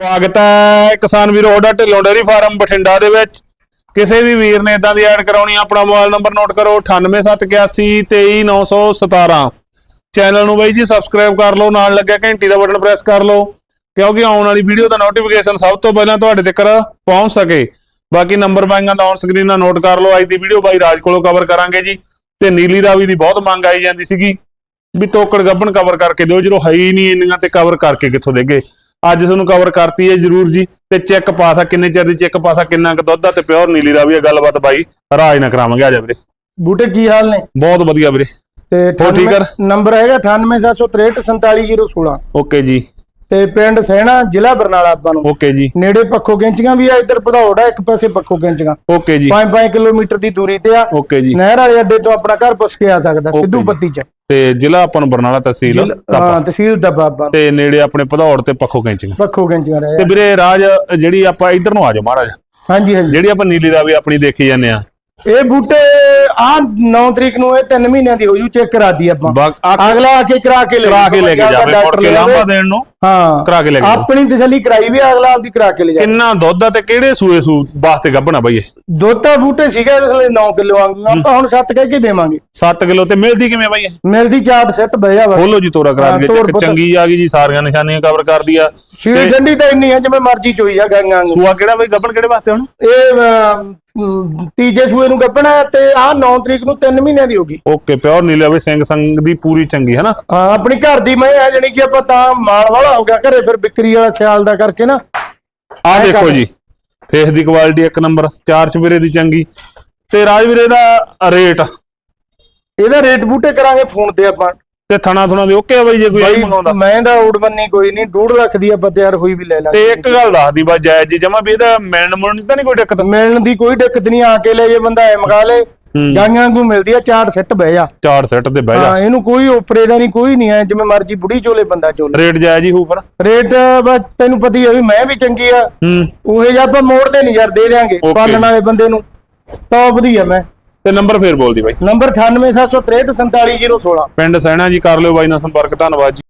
ਸਵਾਗਤ ਹੈ ਕਿਸਾਨ ਵੀਰੋ ਉਹਦਾ ਢਿੱਲੋਂ ਡੇਅਰੀ ਫਾਰਮ ਬਠਿੰਡਾ ਦੇ ਵਿੱਚ। ਕਿਸੇ ਵੀ ਵੀਰ ਨੇ ਇਦਾਂ ਦੀ ਐਡ ਕਰਾਉਣੀ ਆਪਣਾ ਮੋਬਾਈਲ ਨੰਬਰ ਨੋਟ ਕਰੋ 9871823917 ਚੈਨਲ ਨੂੰ ਬਾਈ ਜੀ ਸਬਸਕ੍ਰਾਈਬ ਕਰ ਲਓ, ਨਾਲ ਲੱਗਿਆ ਘੰਟੀ ਦਾ ਬਟਨ ਪ੍ਰੈਸ ਕਰ ਲਓ, ਕਿਉਂਕਿ ਆਉਣ ਵਾਲੀ ਵੀਡੀਓ ਦਾ ਨੋਟੀਫਿਕੇਸ਼ਨ ਸਭ ਤੋਂ ਪਹਿਲਾਂ ਤੁਹਾਡੇ ਤੱਕ ਪਹੁੰਚ ਸਕੇ। ਬਾਕੀ ਨੰਬਰ ਬਾਈਆਂ ਦਾ ਔਨ ਸਕਰੀਨ ਨਾਲ ਨੋਟ ਕਰ ਲਓ, ਅੱਜ ਦੀ ਵੀਡੀਓ ਬਾਈ ਰਾਜ ਕੋਲੋਂ ਕਵਰ ਕਰਾਂਗੇ ਜੀ, ਤੇ ਨੀਲੀ ਰਾਵੀ ਦੀ ਬਹੁਤ ਮੰਗ ਆਈ ਜਾਂਦੀ ਸੀਗੀ, ਵੀ ਤੋਕੜ ਗੱਬਣ ਕਵਰ ਕਰਕੇ ਦਿਓ, ਜਦੋਂ ਹੈ ਹੀ ਨਹੀਂ ਇੰਨੀਆਂ ਤੇ ਕਵਰ ਕਰਕੇ ਕਿੱਥੋਂ ਦੇਗੇ। ਅੱਜ ਤੁਹਾਨੂੰ ਕਵਰ ਕਰਤੀ ਹੈ ਜਰੂਰ ਜੀ ਤੇ ਚੈੱਕ ਪਾਸਾ ਕਿੰਨੇ ਚਿਰ ਦੀ ਚੈੱਕ ਪਾਸਾ ਕਿੰਨਾ ਕੁ ਦੁੱਧ ਆ ਤੇ ਪਿਓਰ ਨੀਲੀ ਰਾਵੀ ਆ ਗੱਲਬਾਤ ਬਾਈ ਰਾਜ ਨਾ ਕਰਾਵਾਂਗੇ ਆ ਜਾ ਵੀਰੇ। ਬੂਟੇ ਕੀ ਹਾਲ ਨੇ? ਬਹੁਤ ਵਧੀਆ ਵੀਰੇ। ਤੇ ਹੋਰ ਠੀਕ ਆ? ਨੰਬਰ ਹੈਗਾ 9876347016 ਓਕੇ ਜੀ। ਤੇ ਪਿੰਡ ਸਹਿਣਾ ਜ਼ਿਲ੍ਹਾ ਬਰਨਾਲਾ ਆਪਾਂ ਨੂੰ। ਓਕੇ ਜੀ। ਨੇੜੇ ਪੱਖੋ ਗਿੰਚੀਆਂ ਵੀ ਆ ਇੱਧਰ ਭਦੌੜ ਆ ਇੱਕ ਪਾਸੇ ਪੱਖੋ ਗਿੰਚੀਆਂ। ਓਕੇ ਜੀ। 5-5 ਕਿਲੋਮੀਟਰ ਦੀ ਦੂਰੀ ਤੇ ਆ। ਓਕੇ ਜੀ। ਨਹਿਰ ਵਾਲੇ ਅੱਡੇ ਤੋਂ ਆਪਣਾ ਘਰ ਪੁੱਛ ਕੇ ਆ ਸਕਦਾ ਸਿੱਧੂ। ਪੱਤੀ ਚ। ਤੇ ਜ਼ਿਲ੍ਹਾ ਆਪਾਂ ਨੂੰ ਬਰਨਾਲਾ ਤਹਿਸੀਲ ਹਾਂ ਤਹਿਸੀਲ ਦੱਬਾ ਆਪਾਂ ਨੂੰ। ਤੇ ਨੇੜੇ ਆਪਣੇ ਭਦੌੜ ਤੇ ਪੱਖੋ ਕੈਂਚੀਆਂ। ਪੱਖੋ ਗਿੰਚੀਆਂ ਰਹੇ ਤੇ ਵੀਰੇ ਰਾਜ ਜਿਹੜੀ ਆਪਾਂ ਇੱਧਰ ਨੂੰ ਆ ਜਾਓ ਮਹਾਰਾਜ। ਹਾਂਜੀ ਹਾਂਜੀ। ਜਿਹੜੀ ਆਪਾਂ ਨੀਲੀ ਰਾਵੀ ਆਪਣੀ ਦੇਖੀ ਜਾਂਦੇ ਆ ਇਹ ਬੂਟੇ ਆ 9 ਤਰੀਕ ਨੂੰ ਇਹ 3 ਮਹੀਨਿਆਂ ਦੀ ਹੋ ਜੂ ਚੈੱਕ ਕਰਾਤੀ ਆਪਾਂ। ਬਾਗ ਆ ਅਗਲਾ ਆ ਕੇ ਕਰਾ ਕੇ ਲੈ ਕਰਾ ਕੇ ਲੈ ਕੇ ਜਾਵੇ ਮੁੜ ਡਾਕਟਰ ਕੇ ਲਾਂਭਾ। ਦੇਣ ਨੂੰ। ਹਾਂ ਕਰਾ ਕੇ ਲੈ ਕੇ। ਆਪਣੀ ਤਸੱਲੀ ਕਰਾਈ ਵੀ ਆ, ਅਗਲਾ ਆਪਦੀ ਕਰਾ ਕੇ ਲੈ ਜਾ ਕਿੰਨਾ ਦੁੱਧ ਆ ਤੇ ਕਿਹੜੇ ਸੂਏ ਸੂ ਵਾਸਤੇ ਗੱਭਣਾ ਬਈ ਇਹ? ਦੋਤਾ ਬੂਟੇ ਸੀਗਾ ਇਸ ਲਈ 9 ਕਿਲੋ ਆਂਗੂ ਆਪਾਂ ਹੁਣ 7 ਕਹਿ ਕੇ ਦੇਵਾਂਗੇ। 7 ਕਿਲੋ ਤੇ ਮਿਲਦੀ ਕਿਵੇਂ ਬਈ ਇਹ? ਮਿਲਦੀ ਚਾਟ ਸੈੱਟ ਬਹਿਆ ਵਾ ਖੋਲੋ ਜੀ ਤੋਰਾ ਕਰਾ ਤੋੜ ਚੱਕ। ਚੰਗੀ ਆ ਗਈ ਜੀ ਸਾਰੀਆਂ ਨਿਸ਼ਾਨੀਆਂ ਕਵਰ ਕਰਦੀ ਆ। ਸੀਲ ਠੰਡੀ ਤਾਂ ਇੰਨੀ ਹੈ ਜਿਵੇਂ ਮਰਜ਼ੀ ਚੋਈ ਜਾ ਗਾਂਗਾਂ। ਸੂਆ ਕਿਹੜਾ ਬਈ ਗੱਭਣ ਕਿਹੜੇ ਵਾਸਤੇ ਹੁਣ? ਇਹ ਅਮ, ਤੀਜੇ ਸੂਏ ਨੂੰ ਗੱਪਣਾ ਤੇ ਆਹ 9 ਤਰੀਕ ਨੂੰ 3 ਮਹੀਨਿਆਂ ਦੀ ਹੋਗੀ ਓਕੇ ਪਿਓਰ ਨੀਲੇ ਵੇ ਸਿੰਘ ਸੰਗ ਦੀ ਪੂਰੀ ਚੰਗੀ ਹੈ ਨਾ ਹਾਂ ਆਪਣੀ ਘਰ ਦੀ ਮੈਂ ਆ ਜਾਣੀ ਕਿ ਆਪਾਂ ਤਾਂ ਮਾਲ ਵਾਲਾ ਹੋ ਗਿਆ ਘਰੇ ਫਿਰ ਵਿਕਰੀ ਵਾਲਾ ਸਿਆਲ ਦਾ ਕਰਕੇ ਨਾ। ਆ ਦੇਖੋ। ਜੀ ਫੇਸ ਦੀ ਕੁਆਲਿਟੀ ਇੱਕ ਨੰਬਰ ਚਾਰ ਚਵੇਰੇ ਦੀ ਚੰਗੀ। ਤੇ ਰਾਜਵੀਰੇ ਦਾ ਰੇਟ ਇਹਦਾ ਰੇਟ ਬੂਟੇ ਕਰਾਂਗੇ ਫੋਨ ਤੇ ਆਪਾਂ। ਤੇ ਥਣਾ ਥੁਣਾ ਦੇ ਓਕੇ ਆ ਬਈ ਜੇ ਕੋਈ ਆਈ ਮੰਗਾਉਂਦਾ। ਮੈਂ ਦਾ ਊੜ ਬੰਨੀ ਕੋਈ ਨਹੀਂ 2.5 ਲੱਖ ਦੀ ਆਪਾਂ ਤਿਆਰ ਹੋਈ ਵੀ ਲੈ ਤੇ ਲਾਂਗੇ ਇੱਕ ਗੱਲ ਦੱਸਦੀ ਬਾ ਜਾਇਜ਼ ਜੀ ਜਮਾ ਵੀ ਇਹਦਾ ਮਿਲਣ ਮੁਲਣ ਤਾਂ ਨਹੀਂ ਕੋਈ ਦਿੱਕਤ? ਮਿਲਣ ਦੀ ਕੋਈ ਦਿੱਕਤ ਨਹੀਂ ਆ ਕੇ ਲੈ ਜੇ ਬੰਦਾ ਐ ਮੰਗਾ ਲੇ। ਗਾਂਗਾਂ ਨੂੰ ਮਿਲਦੀ ਆ ਚਾਟ ਸੈੱਟ ਬਹਿ ਜਾ। ਚਾਰ ਸੈੱਟ ਤੇ ਬਹਿ ਜਾ। ਹਾਂ ਇਹਨੂੰ ਕੋਈ ਉਪਰੇ ਦਾ ਨਹੀਂ ਕੋਈ ਨਹੀਂ ਹੈ ਜਿਵੇਂ ਮਰਜ਼ੀ ਬੁੜੀ ਚੋਲੇ ਬੰਦਾ ਚੋਲੇ। ਰੇਟ ਜਾਇਜ਼ ਹੀ ਹੋਊ ਰੇਟ ਬਸ ਤੈਨੂੰ ਪਤਾ ਹੀ ਹੈ ਵੀ ਮੈਂ ਵੀ ਚੰਗੀ ਆ। ਹੂੰ। ਉਹੇ ਜਿਹਾ ਆਪਾਂ ਮੋੜਦੇ ਨਹੀਂ ਯਾਰ ਦੇ Okay. ਪਾਲਣ ਵਾਲੇ ਬੰਦੇ ਨੂੰ। ਟੌਪ ਦੀ ਆ ਮੈਂ। ਤੇ ਨੰਬਰ ਫੇਰ ਬੋਲਦੀ ਬਾਈ। ਨੰਬਰ 9876347016 ਪਿੰਡ ਸਹਿਣਾ ਜੀ ਕਰ ਲਿਓ ਬਾਈ ਨਾਲ ਸੰਪਰਕ ਧੰਨਵਾਦ ਜੀ।